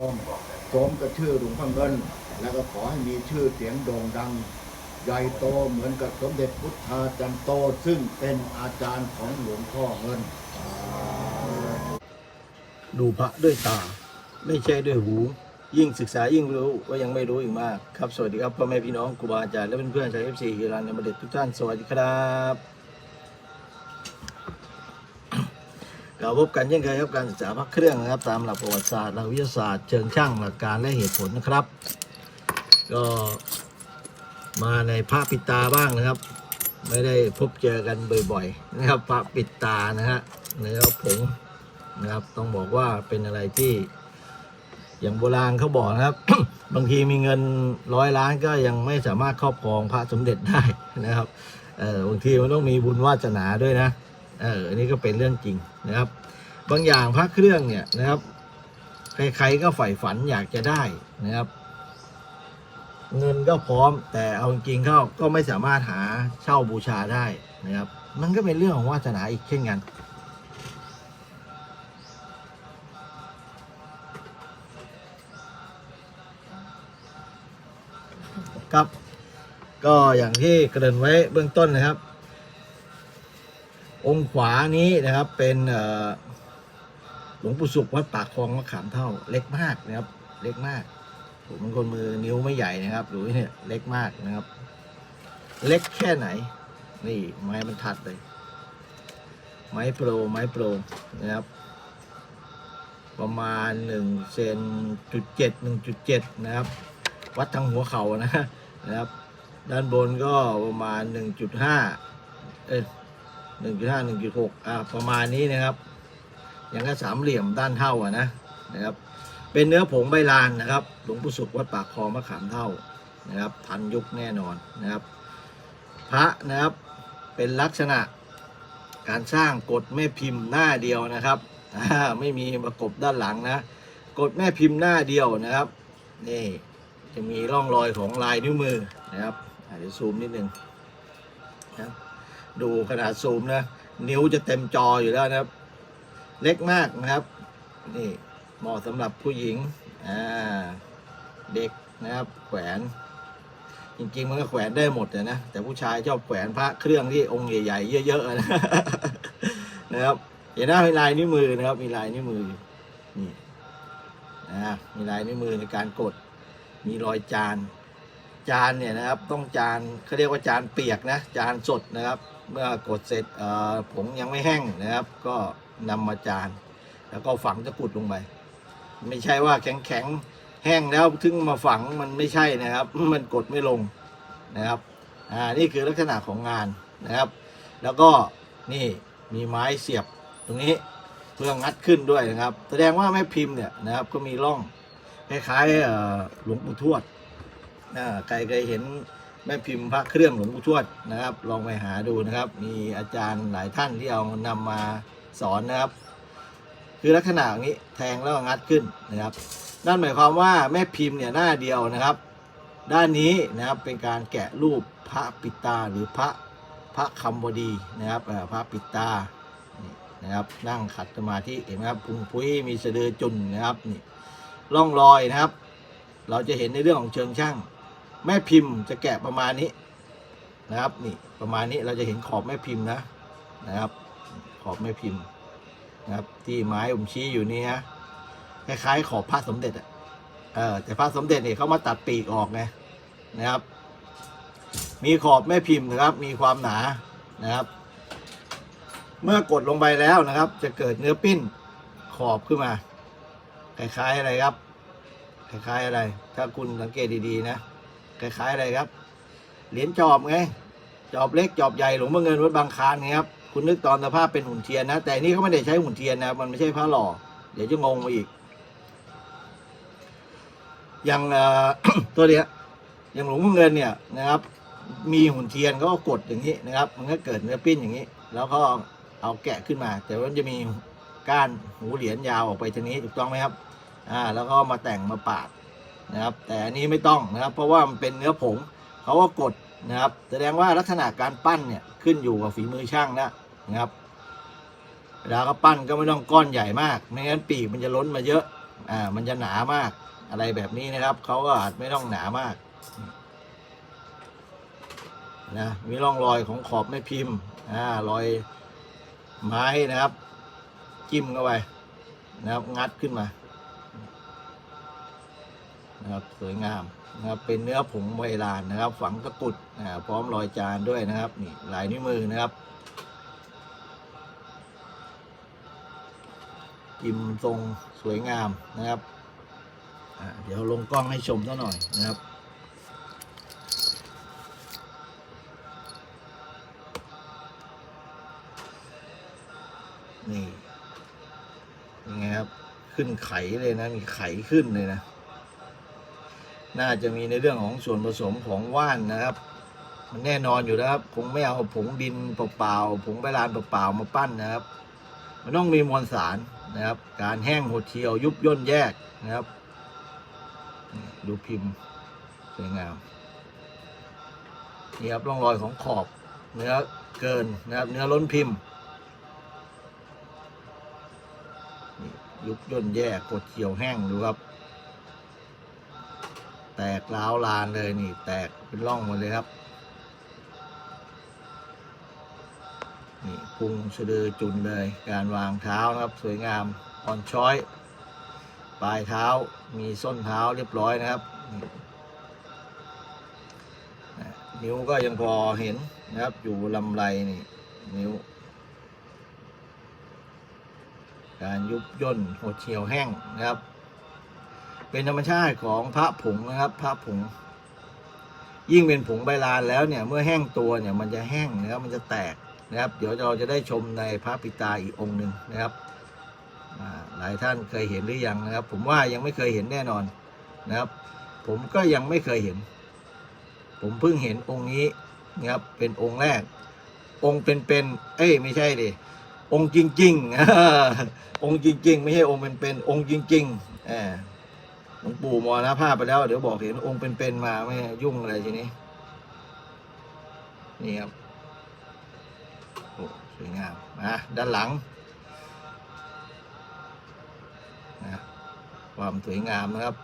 สมกับชื่อหลวงพ่อเงิน แล้วก็ขอให้มีชื่อเสียงโด่งดัง ใหญ่โตเหมือนกับสมเด็จพุทธาจันโต ซึ่งเป็นอาจารย์ของหลวงพ่อเงิน ดูพระด้วยตา ไม่ใช่ด้วยหู ยิ่งศึกษายิ่งรู้ว่ายังไม่รู้อีกมาก ครับ สวัสดีครับพ่อแม่พี่น้องครูบาอาจารย์และเพื่อนๆชาวเอฟซีฮิรันในประเด็ทุกท่านสวัสดีครับ กลับพบกันเช่นเคยครับการศึกษาพระเครื่องนะครับ ตามหลักประวัติศาสตร์หลักวิทยาศาสตร์เชิงช่างหลักการและเหตุผลนะครับ ก็มาในพระปิดตาบ้างนะครับ ไม่ได้พบเจอกันบ่อยๆนะครับพระปิดตานะฮะเนื้อผงนะครับ ต้องบอกว่าเป็นอะไรที่อย่างโบราณเขาบอกนะครับ บางทีมีเงินร้อยล้านก็ยังไม่สามารถครอบครองพระสมเด็จได้นะครับเออบางทีมันต้องมีบุญวาสนาด้วยนะ เอออันนี้ก็เป็นเรื่องจริงนะครับ บางอย่างพระเครื่องเนี่ยนะครับ ใครๆก็ใฝ่ฝันอยากจะได้นะครับ เงินก็พร้อม แต่เอาจริงๆเขาก็ไม่สามารถหาเช่าบูชาได้นะครับ มันก็เป็นเรื่องของวาสนาอีกเช่นกันครับ ก็อย่างที่เกริ่นไว้เบื้องต้นนะครับ องค์ขวานี้นะครับเป็นหลวงปู่สุขวัดปากคลองมะขามเท่าเล็กมากนะครับ เล็กมากผมเป็นคนมือนิ้วไม่ใหญ่นะครับดูเนี่ยเล็กมากนะครับ เล็กแค่ไหน นี่ไม้บรรทัดเลย ไม้โปรไม้โปรนะครับ ประมาณหนึ่งเซนจุดเจ็ดหนึ่งจุดเจ็ดนะครับ วัดทางหัวเข่านะนะครับ ด้านบนก็ประมาณ1.5เอ้ ย1.5 1.6อ่าประมาณนี้นะครับ อย่างก็สามเหลี่ยมด้านเท่าอะนะนะครับ เป็นเนื้อผงใบลานนะครับ หลวงปู่สุขวัดปากคลองมะขามเท่านะครับ ทันยุคแน่นอนนะครับ พระนะครับเป็นลักษณะการสร้างกฎแม่พิมพ์หน้าเดียวนะครับอ่าไม่มีประกบด้านหลังนะกฎแม่พิมพ์หน้าเดียวนะครับนี่จะมีร่องรอยของลายนิ้วมือนะครับอาจจะซูมนิดนึงนะครับ ดูขนาดซูมนะ นิ้วจะเต็มจออยู่แล้วนะครับ เล็กมากนะครับ นี่เหมาะสำหรับผู้หญิงอ่าเด็กนะครับ แขวนจริงๆมันก็แขวนได้หมดนะ แต่ผู้ชายชอบแขวนพระเครื่องที่องค์ใหญ่ ๆ เยอะๆนะนะครับเห็นหน้ามีลายนิ้วมือนะครับ มีลายนิ้วมือนี่นะมีลายนิ้วมือในการกด มีรอยจาน จานเนี่ยนะครับ ต้องจานเขาเรียกว่าจานเปียกนะ จานสดนะครับ เมื่อกดเสร็จผงยังไม่แห้งนะครับ ก็นำมาจาน แล้วก็ฝังตะกุดลงไป ไม่ใช่ว่าแข็งแข็งแห้งแล้วถึงมาฝังมันไม่ใช่นะครับ มันกดไม่ลงนะครับอ่านี่คือลักษณะของงานนะครับ แล้วก็นี่มีไม้เสียบตรงนี้เพื่องัดขึ้นด้วยนะครับ แสดงว่าแม่พิมพ์เนี่ยนะครับก็มีร่องคล้ายๆหลวงปู่ทวดอ่าใครเคยเห็น แม่พิมพ์พระเครื่องหลวงปู่ทวดนะครับ ลองไปหาดูนะครับ มีอาจารย์หลายท่านที่เอานำมาสอนนะครับ คือลักษณะอย่างนี้แทงแล้วงัดขึ้นนะครับนั่นหมายความว่าแม่พิมพ์เนี่ยหน้าเดียวนะครับ ด้านนี้นะครับเป็นการแกะรูปพระปิตาหรือพระพระคำบดีนะครับพระปิตานะครับนั่งขัดสมาธิเห็นไหมครับพุงพุ้ยมีเสดือจุนนะครับนี่ร่องรอยนะครับ เราจะเห็นในเรื่องของเชิงช่าง แม่พิมพ์จะแกะประมาณนี้นะครับนี่ประมาณนี้เราจะเห็นขอบแม่พิมพ์นะนะครับ ขอบแม่พิมพ์นะครับ ที่ไม้ผมชี้อยู่นี่ฮะคล้ายๆ ขอบพระสมเด็จอะเออแต่พระสมเด็จเนี่ยเขามาตัดปีกออกไงนะครับ มีขอบแม่พิมพ์นะครับ มีความหนานะครับ เมื่อกดลงไปแล้วนะครับ จะเกิดเนื้อปิ้นขอบขึ้นมา คล้ายๆอะไรครับ คล้ายๆอะไร ถ้าคุณสังเกตดีๆนะ คล้ายๆอะไรครับ เหรียญจอบไง จอบเล็กจอบใหญ่หลวงพ่อเงินวัดบางคานไงครับ คุณนึกตอนสภาพเป็นหุ่นเทียนนะ แต่นี่เขาไม่ได้ใช้หุ่นเทียนนะมันไม่ใช่พระหล่อ เดี๋ยวจะงงมาอีก อย่างตัวเนี้ยอย่างหลวงพ่อเงินเนี่ยนะครับ มีหุ่นเทียนก็กดอย่างนี้นะครับ มันก็เกิดเนื้อปิ้นอย่างนี้ แล้วก็เอาแกะขึ้นมา แต่ว่ามันจะมีก้านหูเหรียญยาวออกไปทางนี้ถูกต้องไหมครับ อ่า แล้วก็มาแต่งมาปาด นะครับ แต่อันนี้ไม่ต้องนะครับ เพราะว่ามันเป็นเนื้อผงเขาก็กดนะครับ แสดงว่าลักษณะการปั้นเนี่ยขึ้นอยู่กับฝีมือช่างนะนะครับเวลาเขาปั้นก็ไม่ต้องก้อนใหญ่มาก ไม่งั้นปีกมันจะล้นมาเยอะ อ่า มันจะหนามาก อะไรแบบนี้นะครับ เขาก็อาจไม่ต้องหนามากนะมีร่องรอยของขอบแม่พิมพ์อ่ารอยไม้นะครับ จิ้มเข้าไปนะครับ งัดขึ้นมา นะครับสวยงามนะครับเป็นเนื้อผงไวลานนะครับ ฝังตะกุดอ่าพร้อมรอยจานด้วยนะครับนี่ลายนิ้วมือนะครับกิมทรงสวยงามนะครับเดี๋ยวลงกล้องให้ชมสักหน่อยนะครับนี่ยังไงครับ ขึ้นไขเลยนะ มีไขขึ้นเลยนะ น่าจะมีในเรื่องของส่วนผสมของว่านนะครับ มันแน่นอนอยู่แล้วครับคงไม่เอาผงดินเปล่าๆผงใบลานเปล่าๆมาปั้นนะครับ มันต้องมีมวลสารนะครับ การแห้งหดเทียวยุบย่นแยกนะครับ ดูพิมพ์สวยงามนี่ครับร่องรอยของขอบเนื้อเกินนะครับ เนื้อล้นพิมพ์นี่ยุบย่นแยกหดเทียวแห้งดูครับ แตกร้าวลานเลยนี่ แตกเป็นร่องหมดเลยครับ นี่พุงสะดือจุนเลย การวางเท้านะครับ สวยงามอ่อนช้อย ปลายเท้ามีส้นเท้าเรียบร้อยนะครับนนิ้วก็ยังพอเห็นนะครับ อยู่ลำไรนี่ นิ้ว การยุบย่นหดเฉียวแห้งนะครับ เป็นธรรมชาติของพระผงนะครับพระผง ยิ่งเป็นผงใบลานแล้วเนี่ยเมื่อแห้งตัวเนี่ยมันจะแห้งนะครับมันจะแตกนะครับ เดี๋ยวเราจะได้ชมในพระปิตาอีกองค์หนึ่งนะครับหลายท่านเคยเห็นหรือยังนะครับ ผมว่ายังไม่เคยเห็นแน่นอนนะครับ ผมก็ยังไม่เคยเห็น ผมเพิ่งเห็นองค์นี้นะครับเป็นองค์แรก องค์เป็นๆเอ้ยไม่ใช่ดิองค์จริงๆองค์จริง ๆ ไม่ใช่องค์เป็นๆองค์จริงๆอ่า หลวงปู่มรณภาพไปแล้ว เดี๋ยวบอกเห็นองค์เป็นๆมาไม่ยุ่งอะไรทีนี้ นี่ครับโอ้สวยงามนะด้านหลังนะความสวยงามนะครับ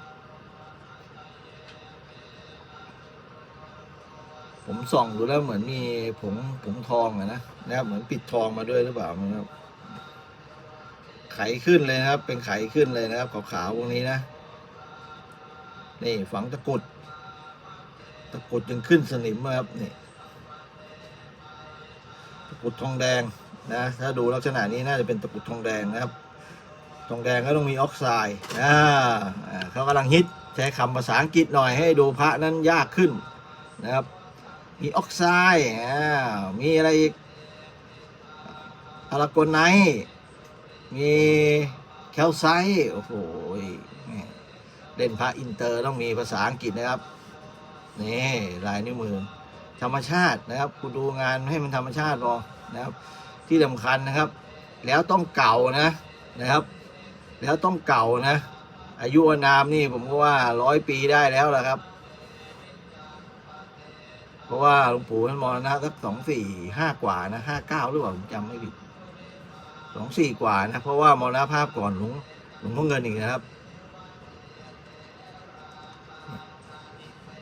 ผมส่องดูแล้วเหมือนมีผงผงทองอะนะนะครับเหมือนปิดทองมาด้วยหรือเปล่าไม่รู้ครับไขขึ้นเลยนะครับ เป็นไขขึ้นเลยนะครับขาวๆพวกนี้นะ นี่ฝังตะกุดตะกุดยังขึ้นสนิมนะครับนี่ตะกุดทองแดงนะถ้าดูลักษณะนี้น่าจะเป็นตะกุดทองแดงนะครับ ทองแดงก็ต้องมีออกไซด์อ่าเขากำลังฮิตใช้คำภาษาอังกฤษหน่อยให้ดูพระนั้นยากขึ้นนะครับ มีออกไซด์อ่ามีอะไรอีกพารากอนไนท์มีแคลไซต์โอ้โห เล่นพระอินเตอร์ต้องมีภาษาอังกฤษนะครับนี่ลายนิ้วมือ ธรรมชาตินะครับคุณดูงานให้มันธรรมชาติพอนะครับ ที่สำคัญนะครับ แล้วต้องเก่านะนะครับ แล้วต้องเก่านะ อายุอานามนี่ผมก็ว่าร้อยปีได้แล้วละครับ เพราะว่าหลวงปู่ท่านมรณะสักสองสี่ห้ากว่านะห้าเก้าหรือเปล่าผมจำไม่ผิดสองสี่กว่านะ เพราะว่ามรณภาพก่อนหลวงหลวงพ่อเงินอีกนะครับ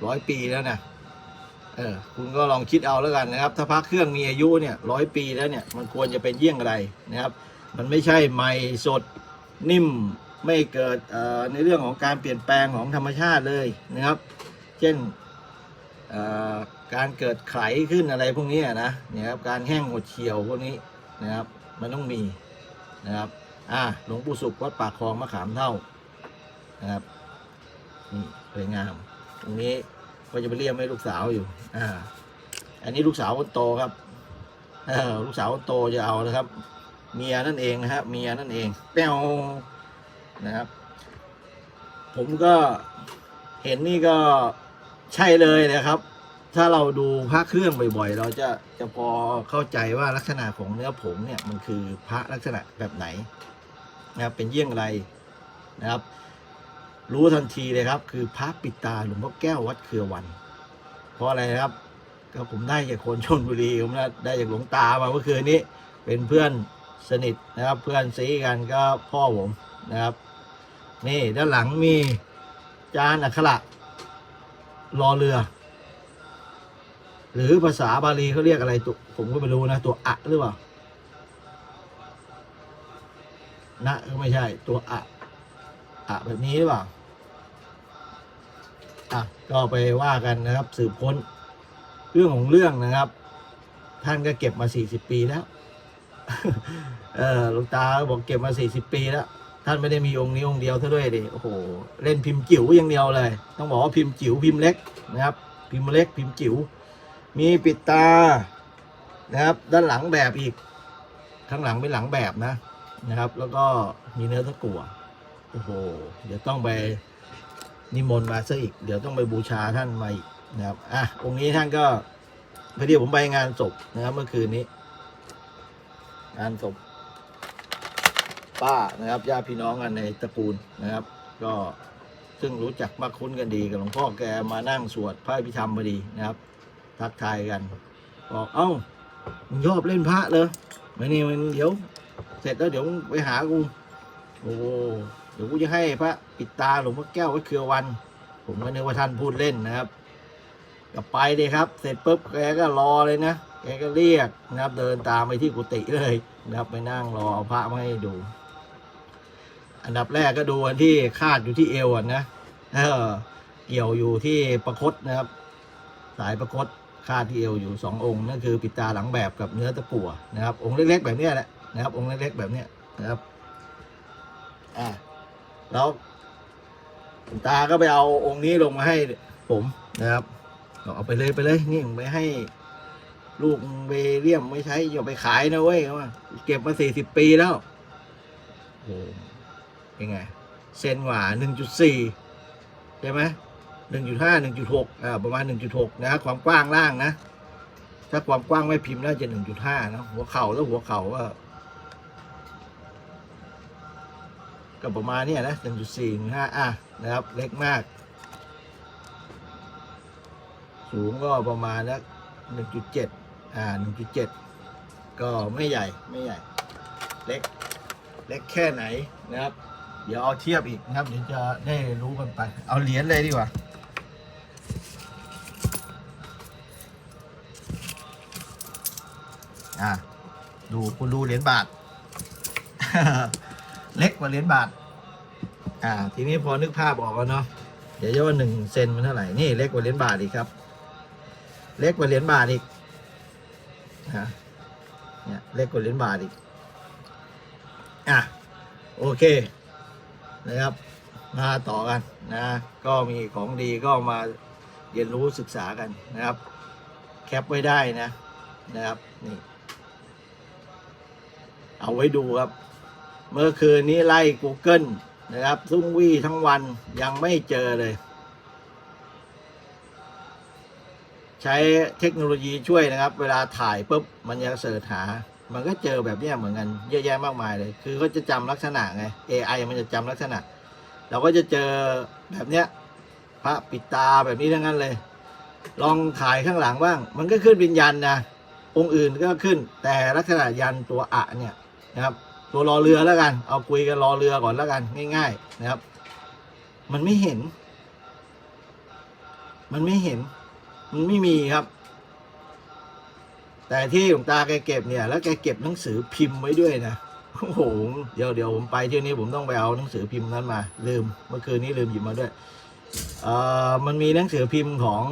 ร้อยปีแล้วนะเออคุณก็ลองคิดเอาแล้วกันนะครับ ถ้าพระเครื่องมีอายุเนี่ยร้อยปีแล้วเนี่ยมันควรจะเป็นเยี่ยงไรนะครับ มันไม่ใช่ใหม่สดนิ่มไม่เกิดในเรื่องของการเปลี่ยนแปลงของธรรมชาติเลยนะครับ เช่นการเกิดไขขึ้นอะไรพวกนี้นะเนี่ยครับการแห้งหดเฉียวพวกนี้นะครับมันต้องมีนะครับอ่าหลวงปู่สุขวัดปากคลองมะขามเท่านะครับนี่สวยงามตรงนี้ ก็จะไปเรียกให้ลูกสาวอยู่อ่าอันนี้ลูกสาวคนโตครับเออลูกสาวคนโตจะเอานะครับ เมียนั่นเองนะครับเมียนั่นเองแป้วนะครับ ผมก็เห็นนี่ก็ใช่เลยนะครับ ถ้าเราดูพระเครื่องบ่อยๆ เราจะจะพอเข้าใจว่าลักษณะของเนื้อผงเนี่ยมันคือพระลักษณะแบบไหนนะครับเป็นเยี่ยงไรนะครับ รู้ทันทีเลยครับ คือพระปิดตาหลวงพ่อแก้ววัดเครือวัน เพราะอะไรครับก็ผมได้จากคนชนบุรีผมได้จากหลวงตามาเมื่อคืนนี้ เป็นเพื่อนสนิทนะครับ เพื่อนซีกันก็พ่อผมนะครับ นี่ด้านหลังมีจานอักขระรอเรือ หรือภาษาบาลีเขาเรียกอะไรตัวผมก็ไม่รู้นะ ตัวอะหรือเปล่านะก็ไม่ใช่ตัวอะ อะแบบนี้หรือเปล่าอะก็ไปว่ากันนะครับ สืบค้นเรื่องของเรื่องนะครับ ท่านก็เก็บมาสี่สิบปีแล้ว เออหลวงตาบอกเก็บมาสี่สิบปีแล้ว ท่านไม่ได้มีองค์นี้องค์เดียวเท่าด้วยดิโอ้โหเล่นพิมพ์จิ๋วอย่างเดียวเลย ต้องบอกว่าพิมพ์จิ๋วพิมพ์เล็กนะครับ พิมพ์เล็กพิมพ์จิ๋วมีปิดตานะครับ ด้านหลังแบบอีก ข้างหลังเป็นหลังแบบนะนะครับ แล้วก็มีเนื้อตะกั่ว โอ้โห เดี๋ยวต้องไปนิมนต์มาซะอีก เดี๋ยวต้องไปบูชาท่านมาอีกนะครับ อะ องค์นี้ท่านก็พอดีผมไปงานศพนะครับ เมื่อคืนนี้ งานศพป้านะครับญาติพี่น้องกันในตระกูลนะครับ ก็ซึ่งรู้จักมักคุ้นกันดีกับหลวงพ่อแกมานั่งสวดพระพิธรรมพอดีนะครับ ทักทายกันบอกเอ้ามึงชอบเล่นพระเหรอไม่นี่มันเดี๋ยว เสร็จแล้วเดี๋ยวไปหากู โอ้ เดี๋ยวกูจะให้พระปิดตาหลวงพ่อแก้วไว้เครือวัน ผมก็นึกว่าท่านพูดเล่นนะครับก็ไปเลยครับ เสร็จปุ๊บแกก็รอเลยนะแกก็เรียกนะครับ เดินตามไปที่กุฏิเลยนะครับไปนั่งรอพระมาให้ดู อันดับแรกก็ดูอันที่คาดอยู่ที่เอวอะนะเออเกี่ยวอยู่ที่ประคตนะครับ สายประคตคาดที่เอวอยู่สององค์นั่นคือปิดตาหลังแบบกับเนื้อตะกั่วนะครับ องค์เล็กๆแบบนี้แหละนะครับ องค์เล็กๆแบบนี้นะครับ อ่า แล้วคุณตาก็ไปเอาองค์นี้ลงมาให้ผมนะครับเอาไปเลยไปเลยนี่ผมไปให้ ลูกเวเลียมไม่ใช้อย่าไปขายนะเว้ยว่าเก็บมาสี่สิบปีแล้วโอ้เป็นไงเซนหว่าหนึ่งจุดสี่ใช่ไหมหนึ่งจุดห้าหนึ่งจุดหกอ่าประมาณหนึ่งจุดหกนะความกว้างล่างนะ ถ้าความกว้างไม่พิมพ์น่าจะหนึ่งจุดห้านะหัวเข่าแล้วหัวเข่าก็ ก็ประมาณเนี้ยนะหนึ่งจุดสี่หนึ่งห้าอะนะครับ เล็กมาก สูงก็ประมาณนักหนึ่งจุดเจ็ดอ่าหนึ่งจุดเจ็ดก็ไม่ใหญ่ไม่ใหญ่ เล็ก เล็กแค่ไหนนะครับ เดี๋ยวเอาเทียบอีกนะครับ เดี๋ยวจะได้รู้กันไป เอาเหรียญเลยดีกว่าอ่าดูคุณดูเหรียญบาท เล็กกว่าเหรียญบาท อ่า ทีนี้พอนึกภาพออกแล้วเนาะ เดี๋ยวจะว่าหนึ่งเซนมันเท่าไหร่ นี่เล็กกว่าเหรียญบาทอีกครับ เล็กกว่าเหรียญบาทอีกฮะเนี่ยเล็กกว่าเหรียญบาทอีก อะ โอเค นะครับ มาต่อกันนะ ก็มีของดีก็มาเรียนรู้ศึกษากันนะครับ แคปไว้ได้นะ นะครับ นี่ เอาไว้ดูครับ เมื่อคืนนี้ไล่ Google นะครับซุ่งวี่ทั้งวันยังไม่เจอเลย ใช้เทคโนโลยีช่วยนะครับ เวลาถ่ายปุ๊บมันจะเสิร์ชหา มันก็เจอแบบนี้เหมือนกันเยอะแยะมากมายเลย คือเขาจะจำลักษณะไง AI มันจะจำลักษณะ เราก็จะเจอแบบเนี้ยพระปิดตาแบบนี้ทั้งนั้นเลย ลองถ่ายข้างหลังบ้าง มันก็ขึ้นเป็นยันนะองค์อื่นก็ขึ้นแต่ลักษณะยันตัวอะเนี่ยนะครับ ตัวรอเรือแล้วกัน เอาคุยกันรอเรือก่อนแล้วกัน ง่าย ๆ นะครับ มันไม่เห็น มันไม่เห็น มันไม่มีครับ แต่ที่หลวงตาแกเก็บเนี่ย แล้วแกเก็บหนังสือพิมพ์ไว้ด้วยนะโอ้โหเดี๋ยวเดี๋ยวผมไปเที่ยวนี้ผมต้องไปเอาหนังสือพิมพ์นั้นมา ลืมเมื่อคืนนี้ลืมหยิบมาด้วยเอ่อมันมีหนังสือพิมพ์ของ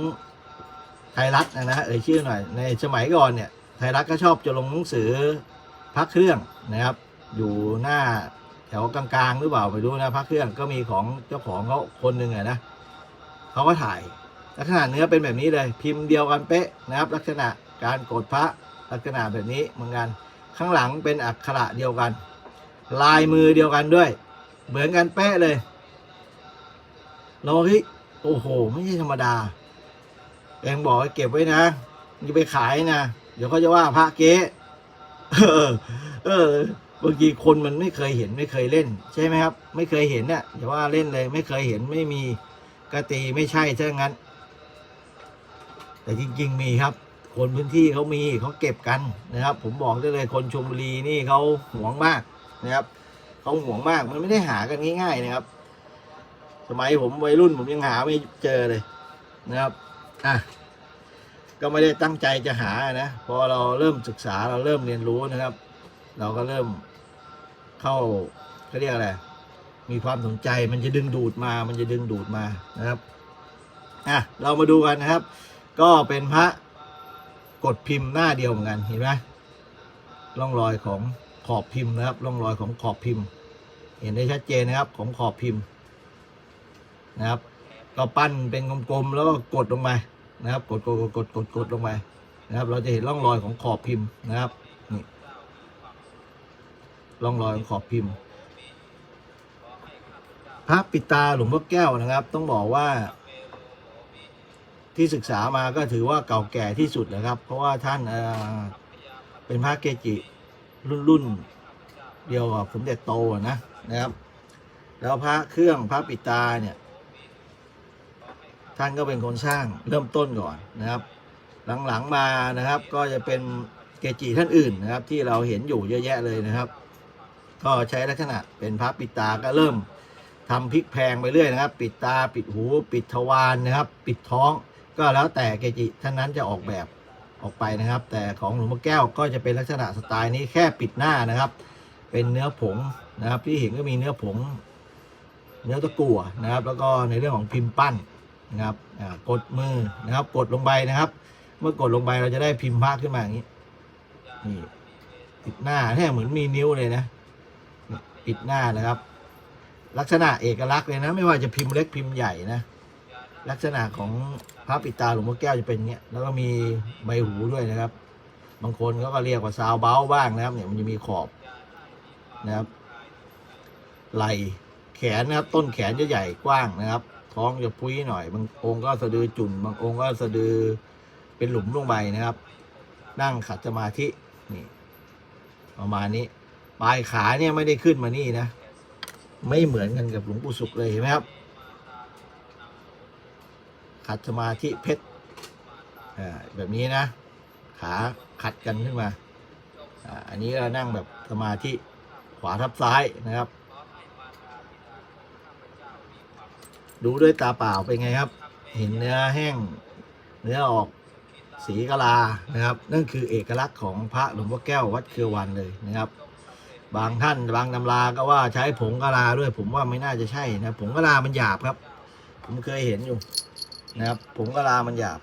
ไทยรัฐนะนะเอ่ยชื่อหน่อยในสมัยก่อนเนี่ยไทยรัฐก็ชอบจะลงหนังสือพักเครื่องนะครับ อยู่หน้าแถวกลางๆหรือเปล่าไม่รู้นะพักเครื่องก็มีของเจ้าของเขาคนหนึ่งอะนะเขาก็ถ่ายลักษณะเนื้อเป็นแบบนี้เลย พิมพ์เดียวกันเป๊ะนะครับ ลักษณะการกดพระลักษณะแบบนี้เหมือนกัน ข้างหลังเป็นอักขระเดียวกัน ลายมือเดียวกันด้วย เหมือนกันเป๊ะเลยเราเฮ้ยโอ้โห ไม่ใช่ธรรมดาเองบอกให้เก็บไว้นะอย่าไปขายนะ เดี๋ยวเขาจะว่าพระเก๊เออ เออ บางทีคนมันไม่เคยเห็นไม่เคยเล่น ใช่ไหมครับ ไม่เคยเห็นเนี่ยอย่าว่าเล่นเลย ไม่เคยเห็นไม่มีกตีไม่ใช่ถ้างั้น แต่จริง ๆ มีครับ คนพื้นที่เขามีเขาเก็บกันนะครับ ผมบอกได้เลยคนชมบุรีนี่เขาหวงมากนะครับเขาหวงมากมันไม่ได้หากันง่าย ๆ นะครับ สมัยผมวัยรุ่นผมยังหาไม่เจอเลยนะครับอะก็ไม่ได้ตั้งใจจะหานะ พอเราเริ่มศึกษาเราเริ่มเรียนรู้นะครับ เราก็เริ่ม เข้าเขาเรียกอะไร มีความสนใจมันจะดึงดูดมา มันจะดึงดูดมานะครับอะเรามาดูกันนะครับ ก็เป็นพระกดพิมพ์หน้าเดียวเหมือนกันเห็นไหมร่องรอยของขอบพิมพ์นะครับร่องรอยของขอบพิมพ์ เห็นได้ชัดเจนนะครับของขอบพิมพ์นะครับ ก็ปั้นเป็นกลมๆแล้วก็กดลงไปนะครับ กดกดกดกดกดลงไปนะครับ เราจะเห็นร่องรอยของขอบพิมพ์นะครับ ร่องรอยของขอบพิมพ์พระปิตาหลวงพ่อแก้วนะครับ ต้องบอกว่า ที่ศึกษามาก็ถือว่าเก่าแก่ที่สุดนะครับ เพราะว่าท่านเอ่อเป็นพระเกจิรุ่นรุ่นเดียวกับสมเด็จโตนะนะครับ แล้วพระเครื่องพระปิตาเนี่ย ท่านก็เป็นคนสร้างเริ่มต้นก่อนนะครับ หลังๆมานะครับ ก็จะเป็นเกจิท่านอื่นนะครับ ที่เราเห็นอยู่เยอะแยะเลยนะครับ ก็ใช้ลักษณะเป็นพระปิดตาก็เริ่มทำพลิกแพงไปเรื่อยนะครับ ปิดตาปิดหู ปิดทวารนะครับ ปิดท้องก็แล้วแต่เกจิท่านนั้นจะออกแบบออกไปนะครับ แต่ของหลวงพ่อแก้วก็จะเป็นลักษณะสไตล์นี้แค่ปิดหน้านะครับ เป็นเนื้อผงนะครับ ที่เห็นก็มีเนื้อผง เนื้อตะกั่วนะครับ แล้วก็ในเรื่องของพิมพ์ปั้นนะครับกดมือนะครับ กดลงไปนะครับ เมื่อกดลงไปเราจะได้พิมพ์ภาพขึ้นมาอย่างนี้นี่ปิดหน้าแท้เหมือนมีนิ้วเลยนะ ปิดหน้านะครับ ลักษณะเอกลักษณ์เลยนะ ไม่ว่าจะพิมพ์เล็กพิมพ์ใหญ่นะ ลักษณะของพระปิดตาหลวงพ่อแก้วจะเป็นเงี้ยแล้วก็มีใบหูด้วยนะครับ บางคนเขาก็เรียกว่าซาวเบ้าบ้างนะครับ เนี่ยมันจะมีขอบนะครับ ไหลแขนนะครับ ต้นแขนจะใหญ่กว้างนะครับ ท้องจะพุ้ยหน่อย บางองค์ก็สะดือจุ่นบางองค์ก็สะดือเป็นหลุมลงไปนะครับ นั่งขัดสมาธินี่ประมาณนี้ ปลายขาเนี่ยไม่ได้ขึ้นมานี่นะ ไม่เหมือนกันกับหลวงปู่สุขเลยเห็นไหมครับขัดสมาธิเพชรแบบนี้นะ ขาขัดกันขึ้นมาอ่าอันนี้เรานั่งแบบสมาธิขวาทับซ้ายนะครับ ดูด้วยตาเปล่าเป็นไงครับ เห็นเนื้อแห้งเนื้อออกสีกะลานะครับ นั่นคือเอกลักษณ์ของพระหลวงพ่อแก้ววัดเครือวันเลยนะครับ บางท่านบางตำราก็ว่าใช้ผงกะลาด้วย ผมว่าไม่น่าจะใช่นะผงกะลามันหยาบครับ ผมเคยเห็นอยู่นะครับผงกะลามันหยาบ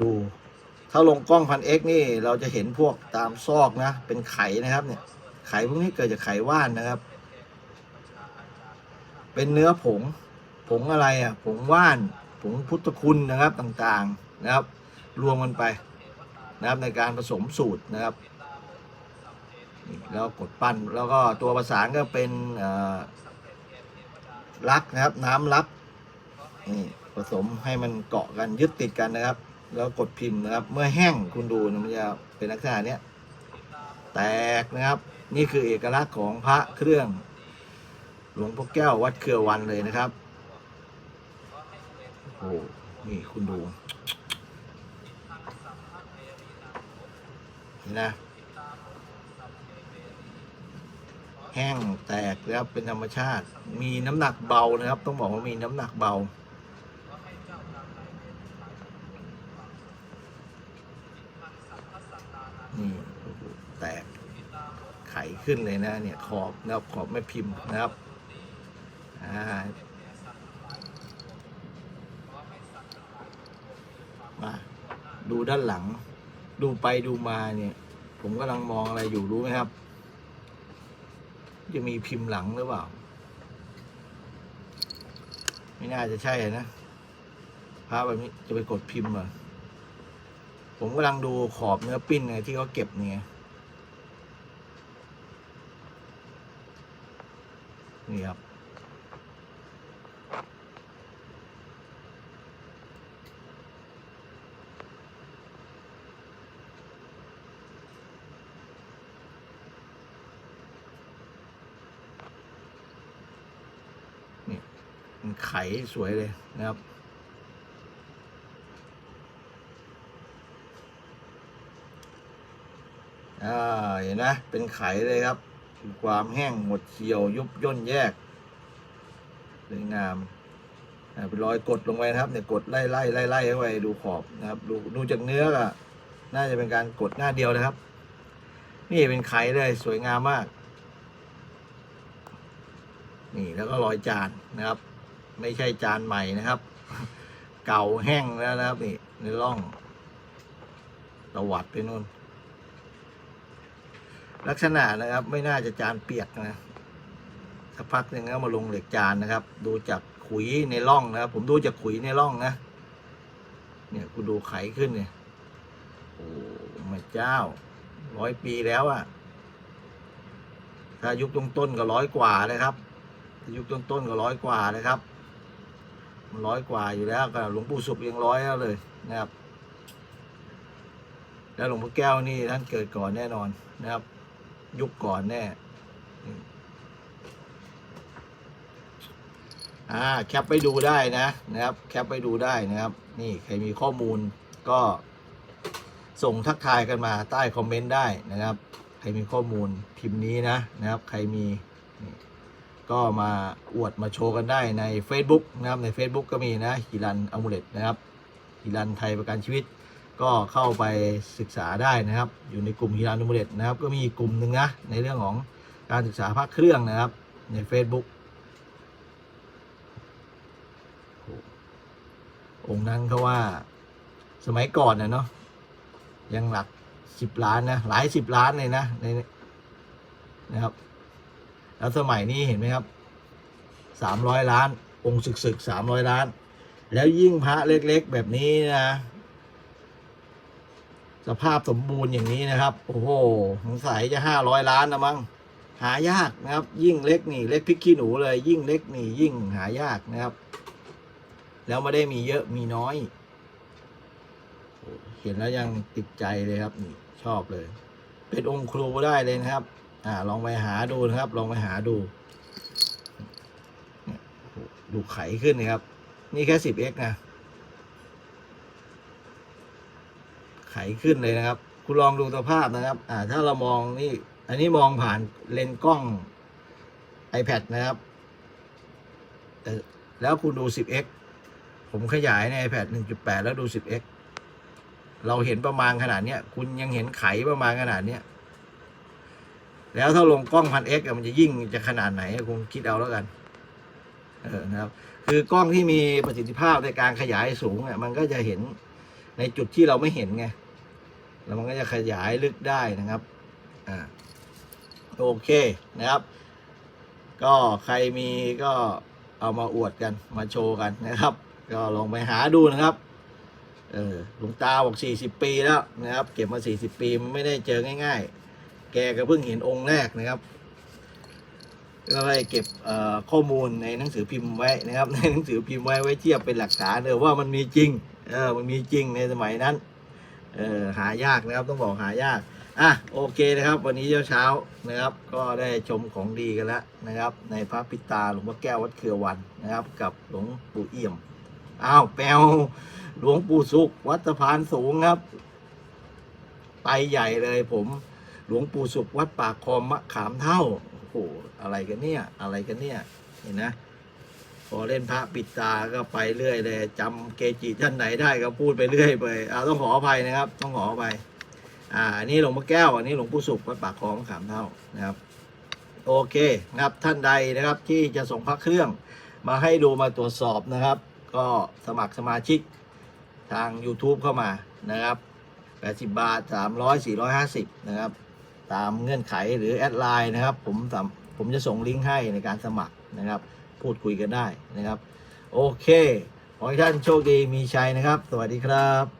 ดู ถ้าลงกล้องพันเอ็กนี่เราจะเห็นพวกตามซอกนะ เป็นไข่นะครับ เนี่ย ไข่พวกนี้เกิดจากไข่ว่านนะครับ เป็นเนื้อผง ผงอะไรอะ ผงว่าน ผงพุทธคุณนะครับต่างๆนะครับ รวมกันไปนะครับในการผสมสูตรนะครับ แล้วกดปั้นแล้วก็ตัวประสานก็เป็นลักนะครับ น้ำลักนี่ผสมให้มันเกาะกันยึดติดกันนะครับ แล้วกดพิมพ์นะครับ เมื่อแห้งคุณดูนะมันจะเป็นลักษณะเนี้ยแตกนะครับ นี่คือเอกลักษณ์ของพระเครื่อง หลวงพ่อแก้ววัดเครือวันเลยนะครับโอ้โหนี่คุณดูเห็นนะ แห้งแตกแล้วเป็นธรรมชาติ มีน้ำหนักเบานะครับ ต้องบอกว่ามีน้ำหนักเบา นี่แตกไขขึ้นเลยนะ เนี่ยขอบนะครับขอบไม่พิมพ์นะครับอ่ามาดูด้านหลัง ดูไปดูมาเนี่ย ผมกำลังมองอะไรอยู่รู้ไหมครับ จะมีพิมพ์หลังหรือเปล่า ไม่น่าจะใช่นะพาแบบนี้จะไปกดพิมพ์อะผมกำลังดูขอบเนื้อปิ้นไงที่เขาเก็บเนี่ยนี่ครับ สวยเลยนะครับ อ่า เห็นนะ เป็นไขเลยครับ ความแห้งหมดเขียวยุบย่นแยกสวยงามเป็นรอยกดลงไปนะครับเนี่ยกดไล่ไล่ไล่ไล่เข้าไปดูขอบนะครับดูดูจากเนื้ออะน่าจะเป็นการกดหน้าเดียวนะครับ นี่เป็นไขเลยสวยงามมาก นี่แล้วก็รอยจานนะครับ ไม่ใช่จานใหม่นะครับ เก่าแห้งแล้วนะครับ นี่ในร่องตวัดไปนู่น ลักษณะนะครับ ไม่น่าจะจานเปียกนะสักพักหนึ่งก็มาลงเหล็กจานนะครับ ดูจากขุยในร่องนะครับ ผมดูจากขุยในร่องนะเนี่ยคุณดูไขขึ้นเนี่ยโอ้มาเจ้าร้อยปีแล้วอะถ้ายุคต้นๆก็ร้อยกว่าเลยครับ ยุคต้นๆก็ร้อยกว่าเลยครับ ร้อยกว่าอยู่แล้วก็หลวงปู่สุขยังร้อยแล้วเลยนะครับ แล้วหลวงพ่อแก้วนี่ท่านเกิดก่อนแน่นอนนะครับ ยุคก่อนแน่อ่าแคปไปดูได้นะนะครับ แคปไปดูได้นะครับ นี่ใครมีข้อมูลก็ส่งทักทายกันมาใต้คอมเมนต์ได้นะครับ ใครมีข้อมูลพิมพ์นี้นะนะครับ ใครมีนี่ ก็มาอวดมาโชว์กันได้ใน Facebook นะครับใน Facebook ก็มีนะฮิรันอมูเลตนะครับฮิรันไทยประกันชีวิต ก็เข้าไปศึกษาได้นะครับ อยู่ในกลุ่มฮิรันอมูเลตนะครับ ก็มีกลุ่มหนึ่งนะในเรื่องของการศึกษาภาคเครื่องนะครับใน Facebook โอ้องค์นั้นเขาว่าสมัยก่อนนะเนาะยังหลักสิบล้านนะหลายสิบล้านเลยนะในนะครับ แล้วสมัยนี้เห็นไหมครับสามร้อยล้าน องค์ศึกศึกสามร้อยล้าน แล้วยิ่งพระเล็กๆแบบนี้นะ สภาพสมบูรณ์อย่างนี้นะครับ โอ้โหสงสัยจะห้าร้อยล้านนะมั้งหายากนะครับ ยิ่งเล็กนี่ เล็กพริกขี้หนูเลย ยิ่งเล็กนี่ ยิ่งหายากนะครับ แล้วไม่ได้มีเยอะมีน้อย เห็นแล้วยังติดใจเลยครับนี่ชอบเลย เป็นองค์ครูได้เลยนะครับ อ่าลองไปหาดูนะครับ ลองไปหาดู ดูไขขึ้นนะครับ นี่แค่สิบเอ็กนะ ไขขึ้นเลยนะครับ คุณลองดูสภาพนะครับ อ่า ถ้าเรามองนี่ อันนี้มองผ่านเลนส์กล้อง iPad นะครับ แล้วคุณดู 10x ผมขยายใน iPad 1.8 แล้วดู 10x เราเห็นประมาณขนาดเนี้ย คุณยังเห็นไขประมาณขนาดเนี้ย แล้วถ้าลงกล้องพัน x มันจะยิ่งจะขนาดไหนคุณคิดเอาแล้วกัน เออนะครับ คือกล้องที่มีประสิทธิภาพในการขยายสูงอะมันก็จะเห็นในจุดที่เราไม่เห็นไงแล้วมันก็จะขยายลึกได้นะครับ อ่าโอเคนะครับ ก็ใครมีก็เอามาอวดกันมาโชว์กันนะครับ ก็ลองไปหาดูนะครับ เออหลวงตาบอกสี่สิบปีแล้วนะครับ เก็บมาสี่สิบปีมันไม่ได้เจอง่าย ๆ แกก็เพิ่งเห็นองค์แรกนะครับก็เลยเก็บข้อมูลในหนังสือพิมพ์ไว้นะครับ ในหนังสือพิมพ์ไว้ไว้เทียบเป็นหลักฐานเออว่ามันมีจริงเออมันมีจริงในสมัยนั้นเออหายากนะครับต้องบอกหายากอะโอเคนะครับ วันนี้เช้าๆนะครับ ก็ได้ชมของดีกันแล้วนะครับ ในพระปิตาหลวงพ่อแก้ววัดเครือวันนะครับ กับหลวงปู่เอี่ยมอ้าวแปลวหลวงปู่สุขวัดสะพานสูงครับ ไปใหญ่เลยผม หลวงปู่สุขวัดปากคองมะขามเท่าโอ้โหอะไรกันเนี่ย อะไรกันเนี่ยเห็นนะพอเล่นพระปิดตาก็ไปเรื่อยเลยจำเกจิท่านไหนได้ก็พูดไปเรื่อยไปเอาต้องขออภัยนะครับ ต้องขออภัยอ่าอันนี้หลวงพ่อแก้วอันนี้หลวงปู่สุขวัดปากคลองมะขามเท่านะครับ โอเคนะครับท่านใดนะครับที่จะส่งพระเครื่องมาให้ดูมาตรวจสอบนะครับ ก็สมัครสมาชิกทาง YouTube เข้ามานะครับ 80 บาท 300 450 นะครับ ตามเงื่อนไขหรือแอดไลน์นะครับผมผมจะส่งลิงก์ให้ในการสมัครนะครับ พูดคุยกันได้นะครับ โอเค ขอให้ท่านโชคดีมีชัยนะครับ สวัสดีครับ